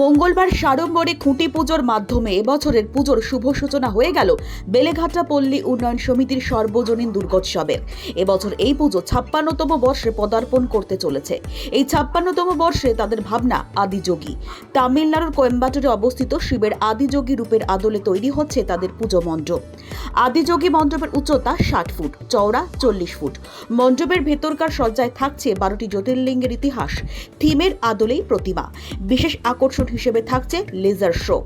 মঙ্গলবার সাড়ম্বরে খুঁটি পুজোর মাধ্যমে এবছরের পুজোর শুভ সূচনা হয়ে গেল বেলেঘাটা পল্লী উন্নয়ন সমিতির সর্বজনীন দুর্গোৎসবের। এবছর এই পুজো ছাপ্পান্নতম বর্ষে পদার্পণ করতে চলেছে। এই ছাপ্পান্নতম বর্ষে তাদের ভাবনা আদিযোগী। তামিলনাড়ুর কোয়েম্বাটুরে অবস্থিত শিবের আদিযোগী রূপের আদলে তৈরি হচ্ছে তাদের পুজো মণ্ডপ। আদিযোগী মণ্ডপের উচ্চতা ষাট ফুট, চওড়া চল্লিশ ফুট। মণ্ডপের ভেতরকার সজ্জায় থাকছে বারোটি জ্যোতির্লিঙ্গের ইতিহাস। থিমের আদলেই প্রতিমা। বিশেষ আকর্ষণ হিসেবে থাকছে লেজার শো।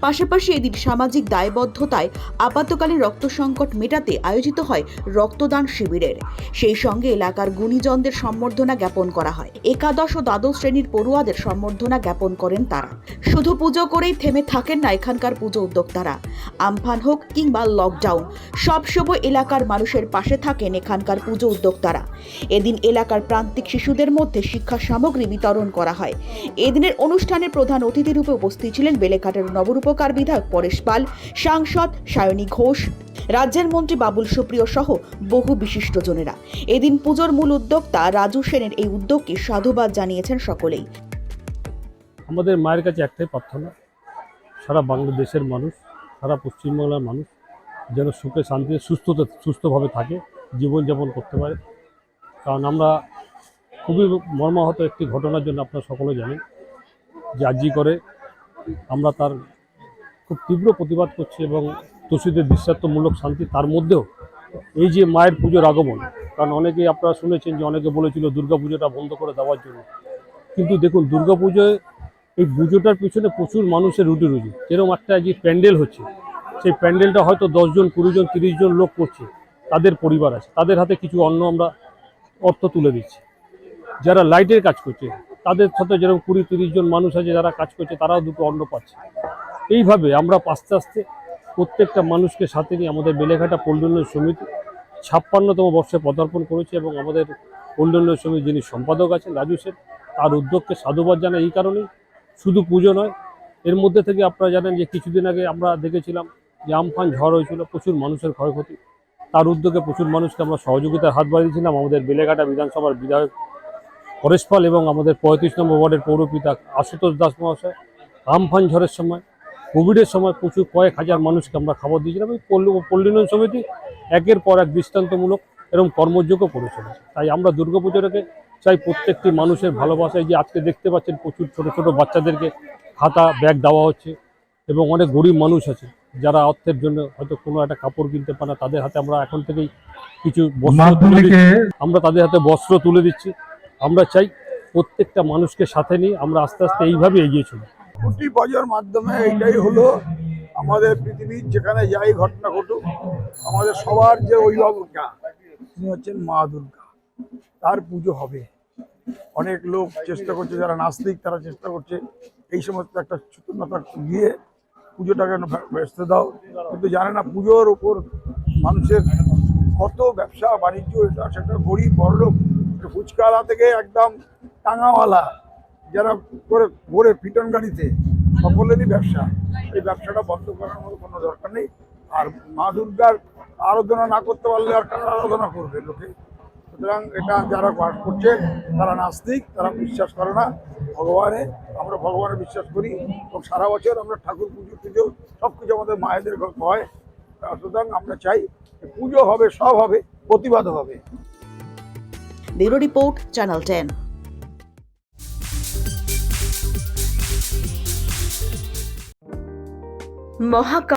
পাশাপাশি এদিন সামাজিক দায়বদ্ধতায় আপাতকালীন রক্ত সংকট মেটাতে আয়োজিত হয় রক্তদান শিবিরের। সেই সঙ্গে এলাকার গুণীজনদের সম্বর্ধনা জ্ঞাপন করা হয়। একাদশ ও দ্বাদশ শ্রেণির পড়ুয়াদের সম্বর্ধনা জ্ঞাপন করেন তারা। শুধু পুজো করেই থেমে থাকেন না এখানকার পুজো উদ্যোক্তারা। আমফান হোক কিংবা লকডাউন সবসময় এলাকার মানুষের পাশে থাকেন এখানকার পুজো উদ্যোক্তারা। এদিন এলাকার প্রান্তিক শিশুদের মধ্যে শিক্ষা সামগ্রী বিতরণ করা হয়। এদিনের অনুষ্ঠানে প্রধান অতিথি রূপে উপস্থিত ছিলেন বেলেঘাটার নবরূপকার বিধায়ক পরেশ পাল, সাংসদ সায়নী ঘোষ, রাজ্যের মন্ত্রী বাবুল সুপ্রিয় সহ বহু বিশিষ্টজনেরা। এদিন পুজোর মূল উদ্যোক্তা রাজু সেনের এই উদ্যোগকে সাধুবাদ জানিয়েছেন সকলেই। আমাদের মায়ের কাছে একটাই প্রার্থনা, সারা বাংলাদেশের মানুষ, সারা পশ্চিমবাংলার মানুষ যেন সুখে শান্তিতে সুস্থতা, সুস্থভাবে থাকে, জীবনযাপন করতে পারে। কারণ আমরা খুবই মর্মাহত একটি ঘটনার জন্য আপনারা সকলে জানেন যে আর্জি করে আমরা তার খুব তীব্র প্রতিবাদ করছে এবং দোষীদের দৃষ্টান্তমূলক শান্তি তার মধ্যেও এই যে মায়ের পুজোর আগমন, কারণ অনেকেই আপনারা শুনেছেন যে অনেকে বলেছিল দুর্গা পুজোটা বন্ধ করে দেওয়ার জন্য। কিন্তু দেখুন দুর্গা পুজোয় এই পুজোটার পিছনে প্রচুর মানুষের রুটি রুজি যেরকম একটা যে প্যান্ডেল হচ্ছে, সেই প্যান্ডেলটা হয়তো দশজন, কুড়িজন তিরিশ জন লোক করছে, তাদের পরিবার আছে। তাদের হাতে কিছু অন্ন আমরা অর্থ তুলে দিচ্ছি। যারা লাইটের কাজ করছে, তাদের সাথে যেরকম কুড়ি তিরিশ জন মানুষ আছে যারা কাজ করছে, তারাও দুটো অন্ন পাচ্ছে। এইভাবে আমরা আস্তে আস্তে প্রত্যেকটা মানুষকে সাথে নিয়ে আমাদের বেলেঘাটা পল্লী সমিতি ছাপ্পান্নতম বর্ষে পদার্পণ করেছে এবং আমাদের পল্লী সমিতির যিনি সম্পাদক আছেন রাজু সেন, তার উদ্যোগকে সাধুবাদ জানাই এই কারণেই। শুধু পুজো নয়, এর মধ্যে থেকে আপনারা জানেন যে কিছুদিন আগে আমরা দেখেছিলাম যে আমফান ঝড় হয়েছিল, প্রচুর মানুষের ক্ষয়ক্ষতি। তার উদ্যোগে প্রচুর মানুষকে আমরা সহযোগিতার হাত বাড়িয়েছিলাম। আমাদের বেলেঘাটা বিধানসভার বিধায়ক পরেশ পাল এবং আমাদের পঁয়ত্রিশ নম্বর ওয়ার্ডের পৌরপিতা আশুতোষ দাস মহাশয়। আমফান ঝড়ের সময় কোভিডের সময় প্রচুর কয়েক হাজার মানুষকে আমরা খাবার দিয়েছিলাম এই পল্লী পল্লী উন্নয়ন সমিতি একের পর এক দৃষ্টান্তমূলক এরকম কর্মযোগ্য করে চলেছে তাই আমরা দুর্গাপুজোটাকে চাই প্রত্যেকটি মানুষের ভালোবাসায় যে আজকে দেখতে পাচ্ছেন প্রচুর ছোট ছোট বাচ্চাদেরকে খাতা ব্যাগ দেওয়া হচ্ছে এবং অনেক গরিব মানুষ আছে যারা অর্থের জন্য হয়তো কোনো একটা কাপড় কিনতে পারে না তাদের হাতে আমরা এখন থেকেই কিছু বস্ত্র তুলে দিচ্ছি। আমরা তাদের হাতে বস্ত্র তুলে দিচ্ছি। আমরা চাই প্রত্যেকটা মানুষকে সাথে নিয়ে আমরা আস্তে আস্তে এইভাবে এগিয়ে চলি। খুঁটি বাজার মাধ্যমে এইটাই হলো আমাদের পৃথিবীর যেখানে যাই ঘটনা ঘটুক, আমাদের সবার যে অভিভাবকটা তিনি হচ্ছেন মা দুর্গা। তার পুজো হবে। অনেক লোক চেষ্টা করছে, যারা নাস্তিক, তারা চেষ্টা করছে এই সমস্ত একটা চেতনতা দিয়ে পুজোটাকে ব্যস্ত দাও। কিন্তু জানে না পুজোর ওপর মানুষের কত ব্যবসা, বাণিজ্য, এটা সেটা গরিব, বড়লোক ফুচকাওয়ালা থেকে একদম টাঙাওয়ালা। যারা করে ঘোরে পিটন গাড়িতে সকলেরই ব্যবসা, এই ব্যবসাটা বন্ধ করার মতো কোনো দরকার নেই। আর মা দুর্গার আরাধনা না করতে পারলে আর কার আরাধনা করবে লোকে? সুতরাং এটা যারা বাস করছে, তারা নাস্তিক, তারা বিশ্বাস করে না। ভগবানে, আমরা ভগবানে বিশ্বাস করি এবং সারা বছর আমরা ঠাকুর পুজো পুজো সব কিছু আমাদের মায়েদের হয়। সুতরাং আমরা চাই পুজো হবে, সব হবে, প্রতিবাদ হবে। Bureau report, channel ten. Mahakal